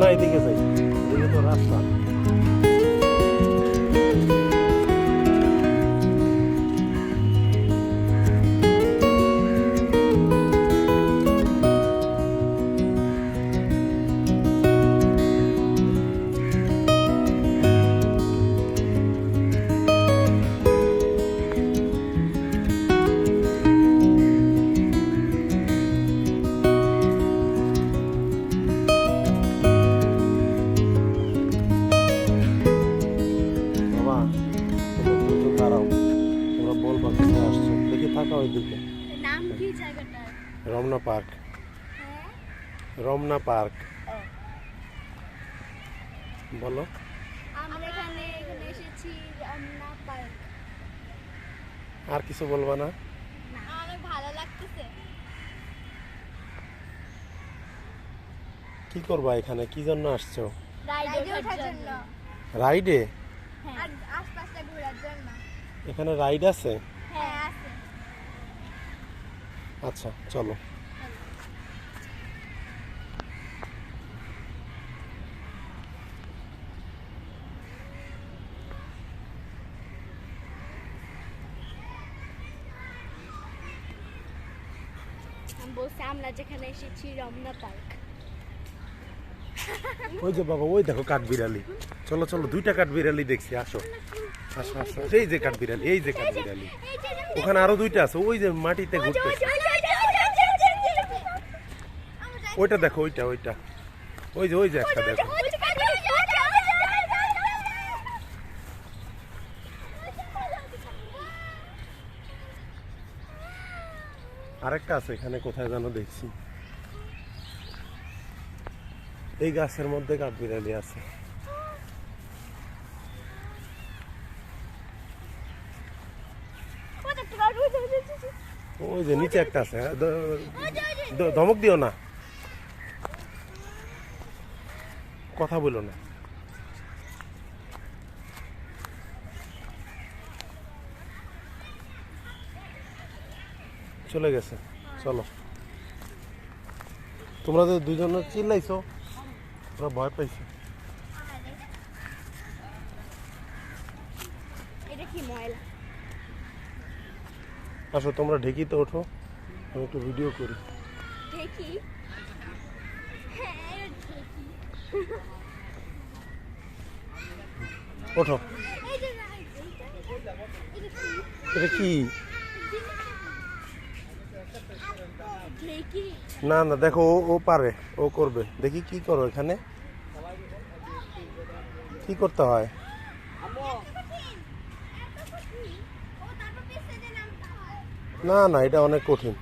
না এদিকে যাই রমনা পার্ক। হ্যাঁ? রমনা পার্ক। বলো। আমরা এখানে এখানে এসেছি রমনা পার্ক। আর কিছু বলবা না? অনেক ভালো লাগতেছে। কি করবা এখানে? কি জন্য আসছো? রাইডে ওঠার জন্য। রাইডে? আর আশপাশটা ঘোরার জন্য। এখানে রাইড আছে? হ্যাঁ আছে। আচ্ছা চলো। আমরা যেখানে এসেছি রমনা পার্ক। ওই যে বাবা ওই দেখো কাঠবিড়ালি চলো চলো দুইটা কাঠবিড়ালি দেখছি আসো। আসো আসো এই যে কাঠবিড়ালি এই যে কাঠবিড়ালি ওখানে আরও দুইটা আছে ওই যে মাটিতে ঘুরতেছে। ওইটা দেখো ওইটা ওইটা। ওই যে ওই যে একটা দেখো। আরেকটা আছে এখানে কোথায় যেন দেখছি। এই গাছের মধ্যে কাঠবিড়ালি আছে। ওই যে নিচে একটা আছে হ্যাঁ, ধমক দিও না। কথা বলো না। চলে গেছে চলো। তোমরা তো দুজনে চিল্লাইছো তোরা ভয় পাইছো। আসো তোমরা ঢেকিতে ওঠো আমি একটু ভিডিও করি। দেখি হ্যাঁ ওঠো। এটা কি? না না, দেখো, ও পারে, ও করবে। দেখি কি করো এখানে। কি করতে হয়? না না, এটা অনেক কঠিন।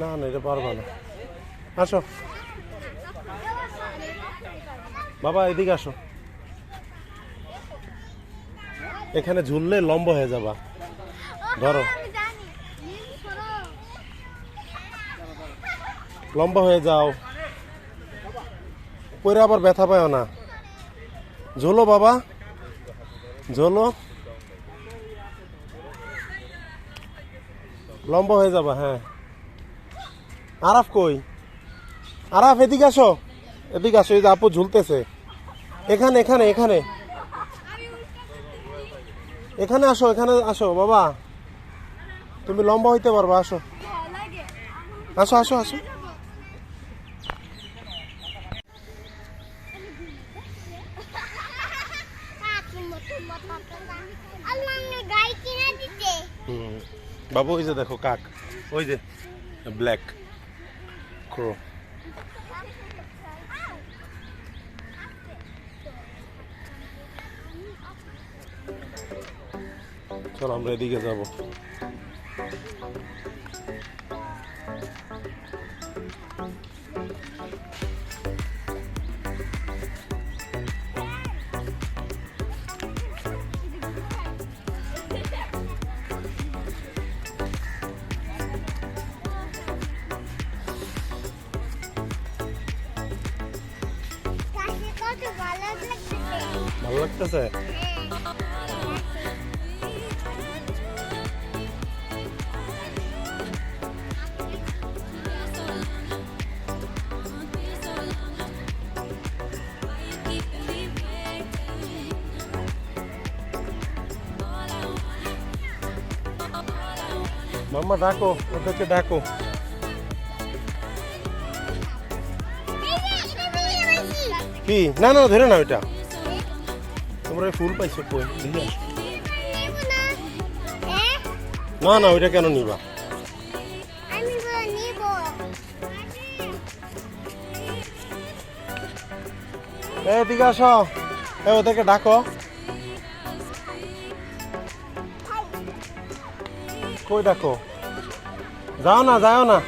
না না, এটা পারবে না। আসো। বাবা, এদিকে আসো। এখানে ঝুললে লম্বা হয়ে যাবা। ধরো। লম্বা হয়ে যাও। পরে আবার ব্যথা পায় না। ঝোলো বাবা। ঝোলো। লম্বা হয়ে যাবা হ্যাঁ। আরাফ কই? আরাফ, এদিকে আসো। এদিকে আসো এই যে আপু ঝুলতেছে। এখানে এখানে এখানে। এখানে আসো এখানে আসো বাবা। তুমি লম্বা হইতে পারবা আসো। আসো আসো আসো। বাবু ওই যে দেখো কাক। ওই যে ব্ল্যাক। ক্রো চলো আমরা এদিকে যাব কত ভালো লাগছে ভালো লাগতেছে মাম্মা, ডাকো, ওদেরকে ডাকো। কি? না না, ধরে না ওইটা। তোমরা ফুল পাইছো কই? না না, ওইটা কেন নিবা? এদিকে আসো। ওদেরকে ডাকো। ডাকো ওই ডাকো? যাও না যাও না।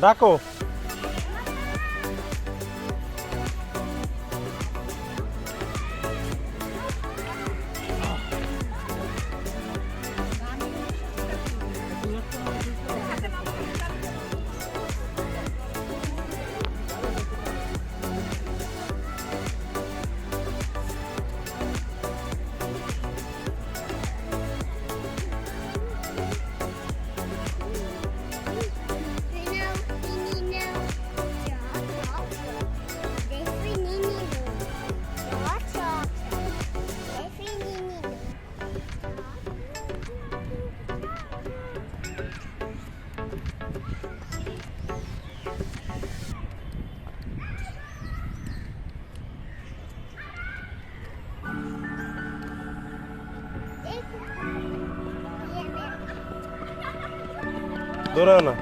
ডাকো। Dorana,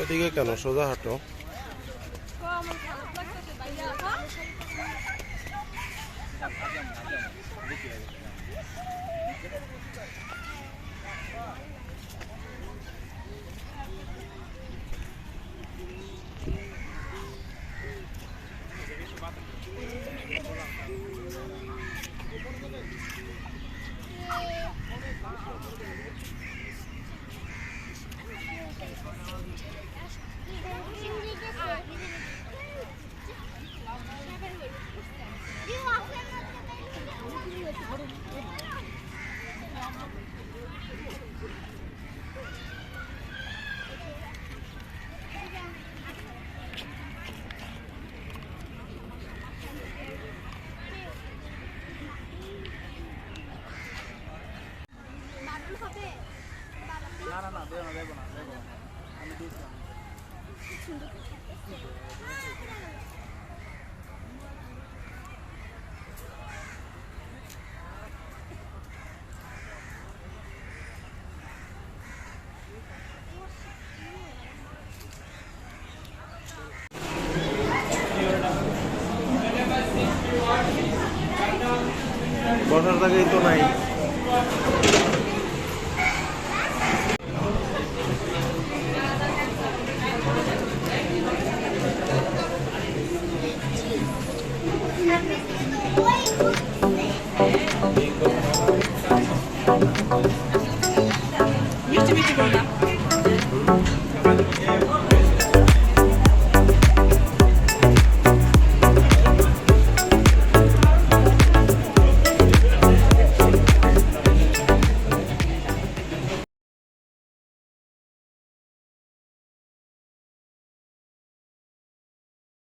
ওদিকে কেন? সোজা হাঁটো। না বসার জায়গায় তো নাই।